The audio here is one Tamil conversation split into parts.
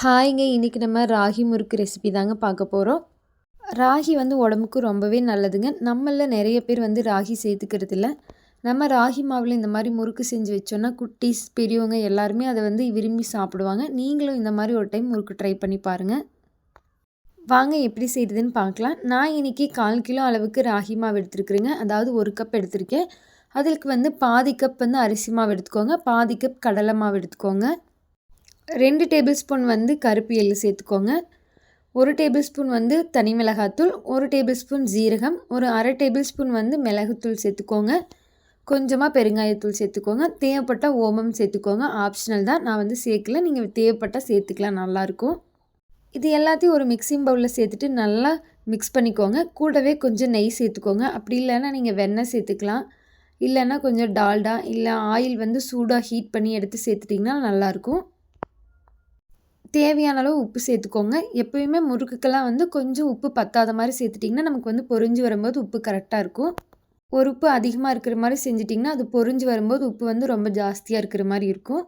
ஹாய்ங்க இன்றைக்கி நம்ம ராகி முறுக்கு ரெசிபி தாங்க பார்க்க போகிறோம் ராகி வந்து உடம்புக்கு ரொம்பவே நல்லதுங்க. நம்மளில் நிறைய பேர் வந்து ராகி சேர்த்துக்கிறது இல்லை நம்ம ராகி மாவில் இந்த மாதிரி முறுக்கு செஞ்சு வச்சோன்னா குட்டீஸ் பெரியவங்க எல்லாருமே அதை வந்து விரும்பி சாப்பிடுவாங்க. நீங்களும் இந்த மாதிரி ஒரு டைம் முறுக்கு ட்ரை பண்ணி பாருங்கள் வாங்க எப்படி செய்யுதுன்னு பார்க்கலாம். நான் இன்றைக்கி கால் கிலோ அளவுக்கு ராகி மாவு எடுத்துருக்குறேங்க. அதாவது ஒரு கப் எடுத்திருக்கேன். அதுக்கு வந்து பாதி கப் வந்து அரிசி மாவு எடுத்துக்கோங்க. பாதி கப் கடலை மாவு எடுத்துக்கோங்க. ரெண்டு டேபிள் ஸ்பூன் வந்து கருப்பு எள்ளு சேர்த்துக்கோங்க. ஒரு டேபிள் ஸ்பூன் வந்து தனி மிளகாத்தூள் ஒரு டேபிள் ஸ்பூன் ஜீரகம் ஒரு அரை டேபிள் ஸ்பூன் வந்து மிளகுத்தூள் சேர்த்துக்கோங்க. கொஞ்சமாக பெருங்காயத்தூள் சேர்த்துக்கோங்க. தேவைப்பட்டால் ஓமம் சேர்த்துக்கோங்க. ஆப்ஷனல் தான். நான் வந்து சேர்க்கல. நீங்கள் தேவைப்பட்டால் சேர்த்துக்கலாம். நல்லாயிருக்கும் இது எல்லாத்தையும் ஒரு மிக்சிங் பவுலில் சேர்த்துட்டு நல்லா மிக்ஸ் பண்ணிக்கோங்க. கூடவே கொஞ்சம் நெய் சேர்த்துக்கோங்க. அப்படி இல்லைன்னா நீங்கள் வெண்ணெய் சேர்த்துக்கலாம். இல்லைன்னா கொஞ்சம் டால்டா இல்லை ஆயில் வந்து சூடாக ஹீட் பண்ணி எடுத்து சேர்த்துட்டிங்கன்னா நல்லாயிருக்கும் தேவையான அளவு உப்பு சேர்த்துக்கோங்க. எப்போயுமே முறுக்குக்கெல்லாம் வந்து கொஞ்சம் உப்பு பத்தாத மாதிரி சேர்த்துட்டிங்கன்னா நமக்கு வந்து பொறிஞ்சு வரும்போது உப்பு கரெக்டாக இருக்கும். ஒரு உப்பு அதிகமாக இருக்கிற மாதிரி செஞ்சிட்டிங்கன்னா அது பொறிஞ்சு வரும்போது உப்பு வந்து ரொம்ப ஜாஸ்தியாக இருக்கிற மாதிரி இருக்கும்.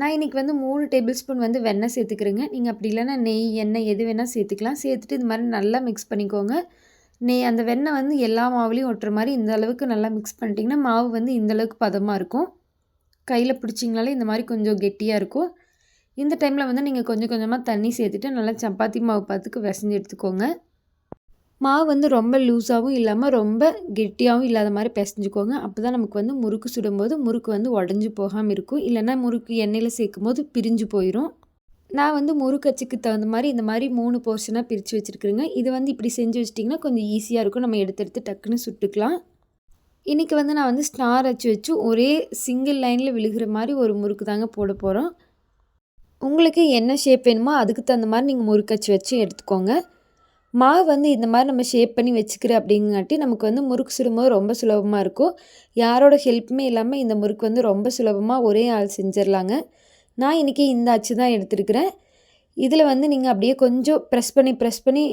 நான் இன்றைக்கி வந்து மூணு டேபிள் ஸ்பூன் வந்து வெண்ணெய் சேர்த்துக்கிறேங்க. நீங்கள் அப்படி இல்லைன்னா நெய் எண்ணெய் எது வேணால் சேர்த்துக்கலாம். சேர்த்துட்டு இது மாதிரி நல்லா மிக்ஸ் பண்ணிக்கோங்க. நெய் அந்த வெண்ணெய் வந்து எல்லா மாவுலேயும் ஒட்டுற மாதிரி இந்த அளவுக்கு நல்லா மிக்ஸ் பண்ணிட்டிங்கன்னா மாவு வந்து இந்தளவுக்கு பதமாக இருக்கும். கையில் பிடிச்சிங்கனாலே இந்த மாதிரி கொஞ்சம் கெட்டியாக இருக்கும். இந்த டைமில் வந்து நீங்கள் கொஞ்சம் கொஞ்சமாக தண்ணி சேர்த்துட்டு நல்லா சப்பாத்தி மாவு பார்த்துக்கு விசஞ்சு எடுத்துக்கோங்க. மாவு வந்து ரொம்ப லூஸாகவும் இல்லாமல் ரொம்ப கெட்டியாகவும் இல்லாத மாதிரி பிசைஞ்சுக்கோங்க. அப்போ தான் நமக்கு வந்து முறுக்கு சுடும்போது முறுக்கு வந்து உடஞ்சி போகாமல் இருக்கும். இல்லைன்னா முறுக்கு எண்ணெயில் சேர்க்கும் போது பிரிஞ்சு போயிடும் நான் வந்து முறுக்கச்சுக்கு தகுந்த மாதிரி இந்த மாதிரி மூணு போர்ஷனாக பிரித்து வச்சுருக்குறேங்க. இது வந்து இப்படி செஞ்சு வச்சிட்டிங்கன்னா கொஞ்சம் ஈஸியாக இருக்கும். நம்ம எடுத்து எடுத்து டக்குன்னு சுட்டுக்கலாம். இன்றைக்கி வந்து நான் வந்து ஸ்டார் வச்சு வச்சு ஒரே சிங்கிள் லைனில் விழுகிற மாதிரி ஒரு முறுக்கு தாங்க போட போகிறோம் உங்களுக்கு என்ன ஷேப் வேணுமோ அதுக்கு தகுந்த மாதிரி நீங்கள் முறுக்கச்சு வச்சு எடுத்துக்கோங்க. மாவு வந்து இந்த மாதிரி நம்ம ஷேப் பண்ணி வச்சுக்கிற அப்படிங்காட்டி நமக்கு வந்து முறுக்கு சுடும்போது ரொம்ப சுலபமாக இருக்கும். யாரோட ஹெல்ப்புமே இல்லாமல் இந்த முறுக்கு வந்து ரொம்ப சுலபமாக ஒரே ஆள் செஞ்சிடலாங்க நான் இன்றைக்கி இந்த அச்சு தான் எடுத்துருக்கிறேன். இதில் வந்து நீங்கள் அப்படியே கொஞ்சம் ப்ரெஸ் பண்ணி ப்ரெஸ் பண்ணி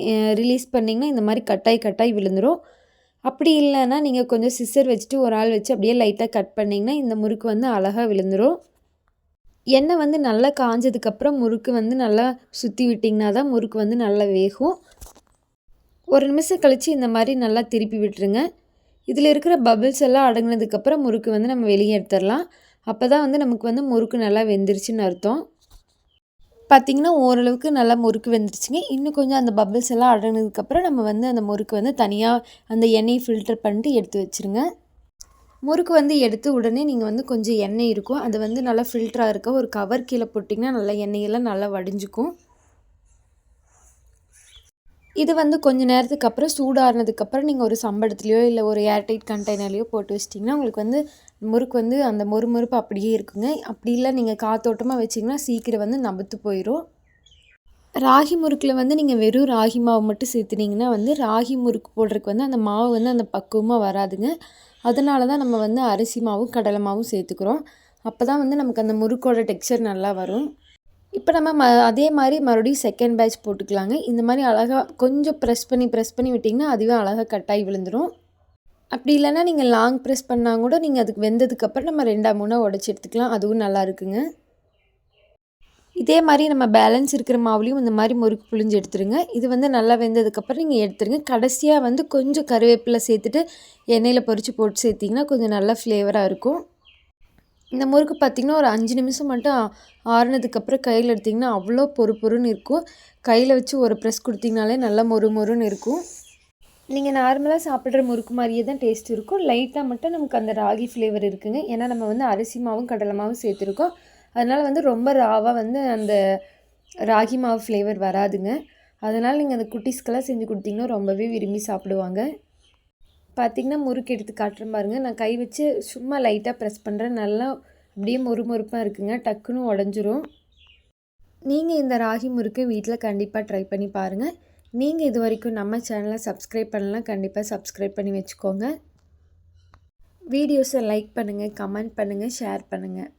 ரிலீஸ் பண்ணிங்கன்னா இந்த மாதிரி கட்டாய் கட்டாய் விழுந்துடும் அப்படி இல்லைன்னா நீங்கள் கொஞ்சம் சிசர் வச்சுட்டு ஒரு ஆள் வச்சு அப்படியே லைட்டாக கட் பண்ணிங்கன்னா இந்த முறுக்கு வந்து அழகாக விழுந்துடும் எண்ணெய் வந்து நல்லா காஞ்சதுக்கப்புறம் முறுக்கு வந்து நல்லா சுற்றி விட்டிங்கன்னா தான் முறுக்கு வந்து நல்லா வேகும். ஒரு நிமிஷம் கழித்து இந்த மாதிரி நல்லா திருப்பி விட்டுருங்க. இதில் இருக்கிற பபிள்ஸ் எல்லாம் அடங்கினதுக்கப்புறம் முறுக்கு வந்து நம்ம வெளியே எடுத்துடலாம். அப்போ தான் வந்து நமக்கு வந்து முறுக்கு நல்லா வெந்துருச்சுன்னு அர்த்தம். பார்த்திங்கன்னா ஓரளவுக்கு நல்லா முறுக்கு வெந்துருச்சுங்க. இன்னும் கொஞ்சம் அந்த பபிள்ஸ் எல்லாம் அடங்கினதுக்கப்புறம் நம்ம வந்து அந்த முறுக்கு வந்து தனியாக அந்த எண்ணெயை ஃபில்டர் பண்ணிட்டு எடுத்து வச்சுருங்க. முறுக்கு வந்து எடுத்து உடனே நீங்கள் வந்து கொஞ்சம் எண்ணெய் இருக்கும். அது வந்து நல்லா ஃபில்டராக இருக்க ஒரு கவர் கீழே போட்டிங்கன்னா நல்லா எண்ணெயெல்லாம் நல்லா வடிஞ்சிக்கும். இது வந்து கொஞ்ச நேரத்துக்கு அப்புறம் சூடானதுக்கப்புறம் நீங்கள் ஒரு சம்படத்துலையோ இல்லை ஒரு ஏர்டைட் கண்டெய்னர்லையோ போட்டு வச்சிட்டிங்கன்னா உங்களுக்கு வந்து முறுக்கு வந்து அந்த மொறுமொறுப்பு அப்படியே இருக்குங்க. அப்படி இல்லை நீங்கள் காத்தோட்டமாக வச்சிங்கன்னா சீக்கிரம் வந்து நபத்து போயிடும் ராகி முறுக்கில் வந்து நீங்கள் வெறும் ராகி மாவு மட்டும் சேர்த்துனீங்கன்னா வந்து ராகி முறுக்கு போடுறதுக்கு வந்து அந்த மாவு வந்து அந்த பக்குவமாக வராதுங்க. அதனால தான் நம்ம வந்து அரிசி மாவும் கடலை மாவும் சேர்த்துக்கிறோம். அப்போ தான் வந்து நமக்கு அந்த முறுக்கோட டெக்ஸ்சர் நல்லா வரும். இப்போ நம்ம ம அதே மாதிரி மறுபடியும் செகண்ட் பேட்ச் போட்டுக்கலாங்க. இந்த மாதிரி அழகாக கொஞ்சம் ப்ரெஸ் பண்ணி ப்ரெஸ் பண்ணி விட்டிங்கன்னா அதுவே அழகாக கட்டாகி விழுந்துடும் அப்படி இல்லைன்னா நீங்கள் லாங் ப்ரெஸ் பண்ணால் கூட நீங்கள் அதுக்கு வெந்ததுக்கப்புறம் நம்ம ரெண்டாம் மூணாக உடச்சி எடுத்துக்கலாம். அதுவும் நல்லா இருக்குங்க. இதே மாதிரி நம்ம பேலன்ஸ் இருக்கிற மாவுலேயும் இந்த மாதிரி முறுக்கு புழிஞ்சு எடுத்துருங்க. இது வந்து நல்லா வெந்ததுக்கப்புறம் நீங்கள் எடுத்துருங்க. கடைசியாக வந்து கொஞ்சம் கருவேப்பிலை சேர்த்துட்டு எண்ணெயில் பொறிச்சு போட்டு சேர்த்திங்கன்னா கொஞ்சம் நல்லா ஃப்ளேவராக இருக்கும். இந்த முறுக்கு பார்த்திங்கன்னா ஒரு அஞ்சு நிமிஷம் மட்டும் ஆறுனதுக்கப்புறம் கையில் எடுத்திங்கன்னா அவ்வளோ பொறு பொறுன்னு இருக்கும். கையில் வச்சு ஒரு ப்ரெஸ் கொடுத்திங்கனாலே நல்லா மொறு மொறுன்னு இருக்கும். நீங்கள் நார்மலாக சாப்பிட்ற முறுக்கு மாதிரியே தான் டேஸ்ட் இருக்கும். லைட்டாக மட்டும் நமக்கு அந்த ராகி ஃப்ளேவர் இருக்குங்க. ஏன்னா நம்ம வந்து அரிசி மாவும் கடலை மாவும் சேர்த்துருக்கோம். அதனால் வந்து ரொம்ப ராவாக வந்து அந்த ராகி மாவு ஃப்ளேவர் வராதுங்க. அதனால் நீங்கள் அந்த குட்டீஸ்க்கெல்லாம் செஞ்சு கொடுத்தீங்கன்னா ரொம்பவே விரும்பி சாப்பிடுவாங்க. பார்த்திங்கன்னா முறுக்கு எடுத்து காட்டுறேன் பாருங்கள் நான் கை வச்சு சும்மா லைட்டாக ப்ரெஸ் பண்ணுறேன் நல்லா அப்படியே மொறுமொறுப்பாக இருக்குங்க. டக்குன்னு உடஞ்சிரும். நீங்கள் இந்த ராகி முறுக்கு வீட்டில் கண்டிப்பாக ட்ரை பண்ணி பாருங்கள் நீங்கள் இது வரைக்கும் நம்ம சேனலை சப்ஸ்கிரைப் பண்ணலாம் கண்டிப்பாக சப்ஸ்கிரைப் பண்ணி வச்சுக்கோங்க. வீடியோஸை லைக் பண்ணுங்கள் கமெண்ட் பண்ணுங்கள் ஷேர் பண்ணுங்கள்